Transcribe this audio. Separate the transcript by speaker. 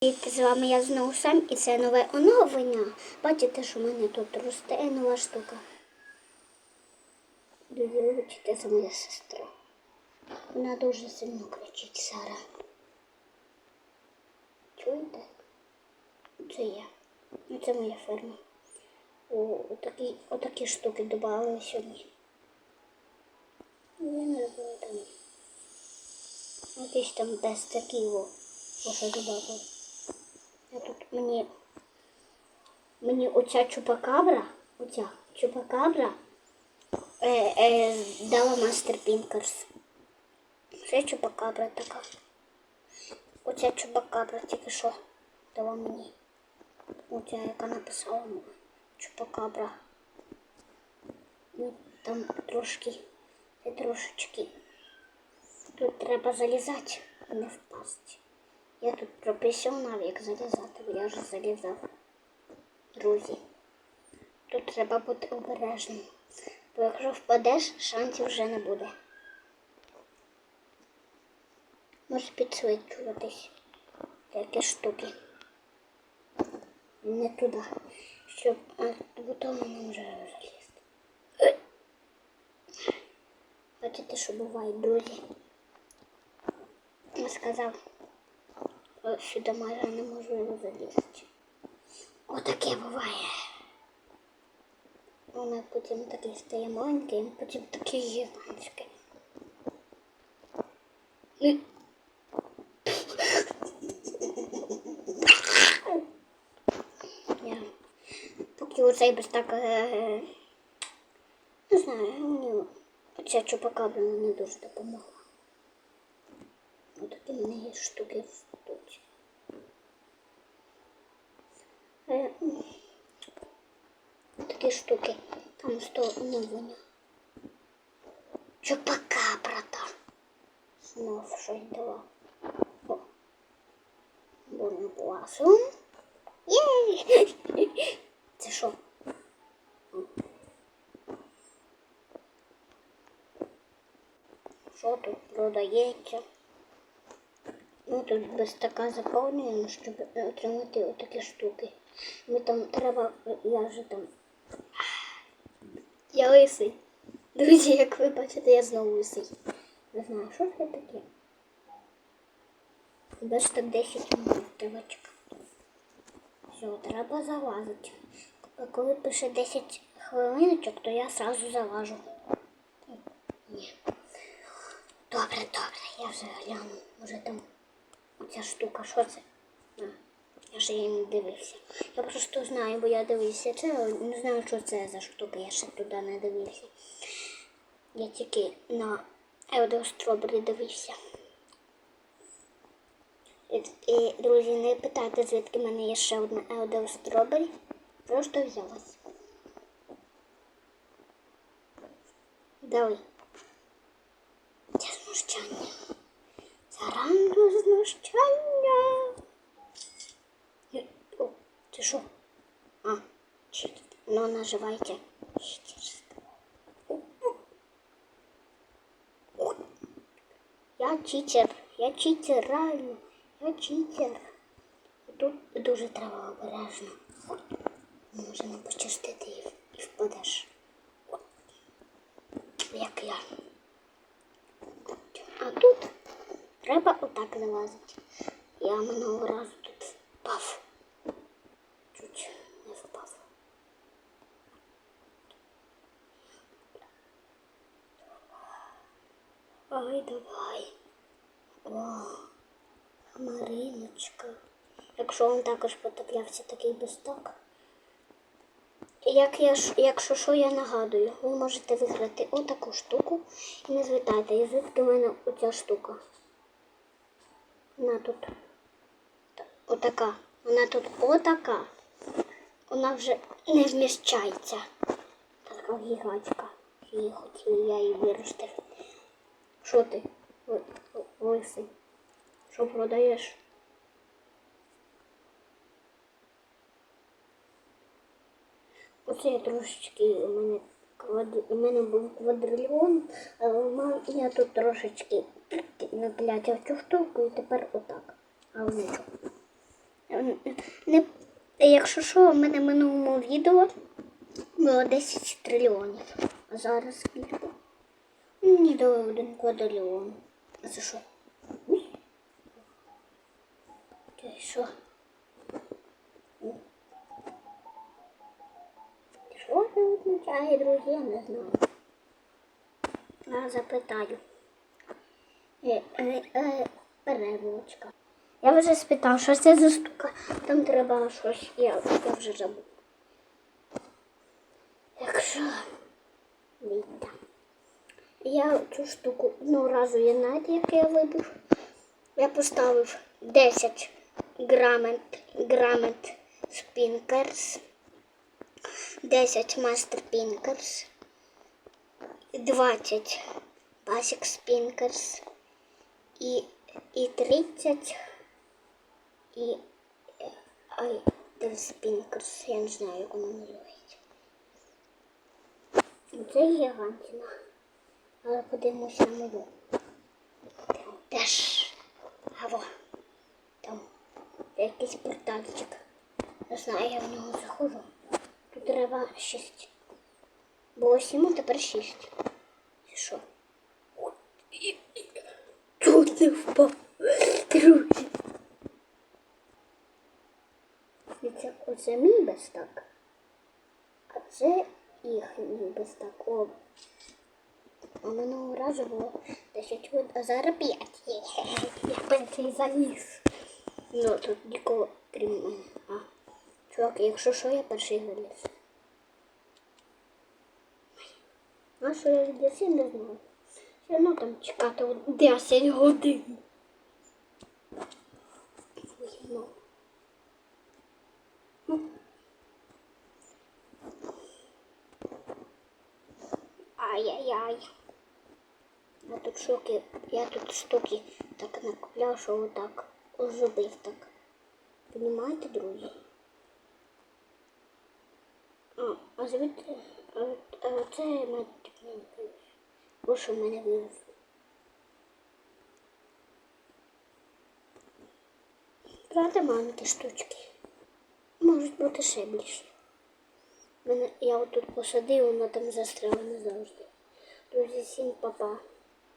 Speaker 1: Привіт, з вами я знову сам і це нове оновлення. Бачите, що в мене тут росте нова штука. Дивіться, це моя сестра. Вона дуже сильно кричить Сара. Чуєте? Це я. Ну, Це моя ферма. О, отакі, отакі штуки додали сьогодні. Я не знаю там. Якісь там десь такі о, що додали. Тут мені. Мені оця чупакабра, оця чупакабра е, е, дала мастер Пінкерс. Це чупакабра така. Оця чупакабра тільки що дала мені. Оця, яка написала чупакабра. Ну, там трошки, трошечки. Тут треба залізати, не впасти. Я тут професіонал, як залізати, я вже залізав. Друзі. Тут треба бути обережним. Бо якщо впадеш, шансів вже не буде. Може підсвічуватись. Такі штуки. Не туди. Щоб бутону не може залізти. Е. Бачите, що буває, друзі. Я сказав. О, Сюди майже неможливо залізти. Отаке буває. Вона потім такий стає маленький, потім такий гігантський. Ну. Я поки оцей без так е, не знаю, мені ця чупакабра мені дуже допомогла. Неї штуки. Е, м, Такі штуки. Там сто оновлення. Чупакабра там. Знов щось дала. О. Бурно пласом. Єй! Це що? Що тут продається? Ми тут без така заповнюємо, щоб отримати отакі штуки. Ми там треба, я вже там. Я лисий. Друзі, як ви бачите, я знову лисий. Не знаю, що це таке. Бачите, 10 минут тривочка. Все, треба залазити. А коли пише 10 хвилиночок, то я сразу залажу. Ні. Добре, добре, я вже гляну. Може там оця штука, що це? Я ще її не дивився. Я просто знаю, бо я дивився це, не знаю, що це за штука, я ще туди не дивився. Я тільки на Стробері дивився. І, і, друзі, не питайте, звідки в мене є ще одна Елдер Стробері. Просто взялась. Давай. Це знущання. Заранго знущання. Е, О, це що? А, чит. Наживайте. Читерство. Я читер. Я читер, реально. Я читер. Тут дуже треба обережно. Може не пощастити і, і впадеш. Як я. А тут треба отак залазити. Я минулого разу тут впав. Чуть не впав. Ой, давай. О, Мариночка. Якщо вам також потраплявся такий бесток. Як я, якщо що, я нагадую, ви можете виграти отаку штуку і не звітайте, і звідки в мене оця штука. Вона тут отака. Вона тут отака. Вона вже не вміщається. Така гігантська. Її хотів, я її виростив. Що ти? Лисий. Що продаєш? Оце я трошечки у мене квад... у мене був квадрильйон, але я тут трошечки наклятив цю штуку і тепер отак. А внизу. м, не, якщо що, в мене в минулому відео було 10 трильйонів. А зараз скільки? Мені дали один квадрильйон. А це що? Це що? Що це означає, друзі, я не знаю. Я запитаю. Е, е, е, переводчика. Я вже спитав, що це за штука. Там треба щось. Я, я вже забув. Якщо Віта. Я цю штуку одного разу я знаєте, як я вибив. Я поставив 10 грамет, грамет спінкерс, 10 мастер пінкерс, 20 басик спінкерс і, і 30 і е, ай, спінкерс. Я не знаю, як воно називається. Це гігантина. Але подивимося мою. Там теж. Аво. Там якийсь портальчик. Не знаю, я в нього заходжу. Тут треба 6. Було 7, а тепер 6. Чи що? Тут не впав. Друзі. Це, оце мій безстак. А це їхній безстак. О, а минулого разу було 10 хвилин, а зараз 5. Я перший заліз. Ну, тут нікого крім мене. А, чувак, якщо що, я перший заліз. А що я відліз, не знаю. Все одно там чекати от 10 годин. Ну. Ну. Ай-яй-яй. Я тут шоки, я тут штуки так накупляв, що отак зробив так. Понімаєте, друзі? А, а звідти, а, от- а це мене Ось що в мене вирос. Правда, маленькі штучки. Можуть бути ще більше. Мене, я отут посадив, вона там застряла назавжди. Друзі, всім па-па.